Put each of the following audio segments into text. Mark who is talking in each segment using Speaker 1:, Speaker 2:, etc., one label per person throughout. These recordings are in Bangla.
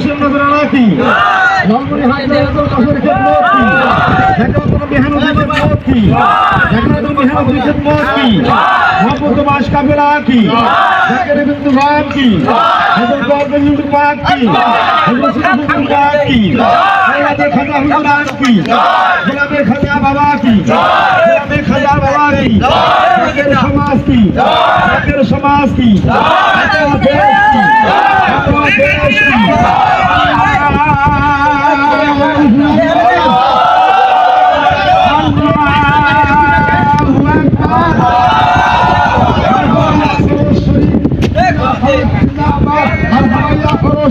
Speaker 1: দলের একজন বাসিন্দা জানা কি লালমনি হাট দলের একজন বাসের ক্ষেত্র কি একাত্তর মেহানদের ক্ষেত্র কি? একাত্তর মেহানদের ক্ষেত্র মোহাম্মদ মাস কাফেলা কি? কি? পাক কি? কি? হুজুর কি? খাজা বাবা কি? খাজা বাবা কি? সমাজ কি? সমাজ কি? দেশ কি?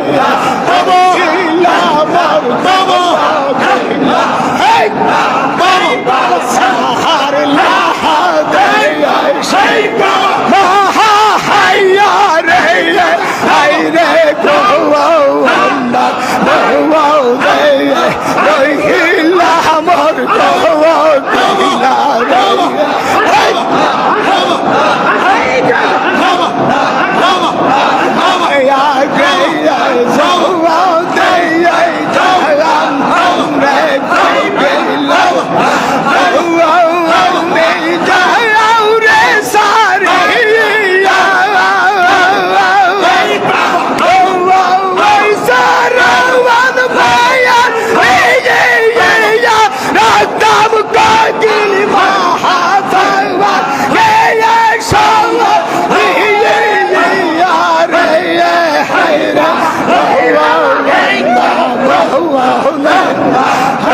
Speaker 2: রে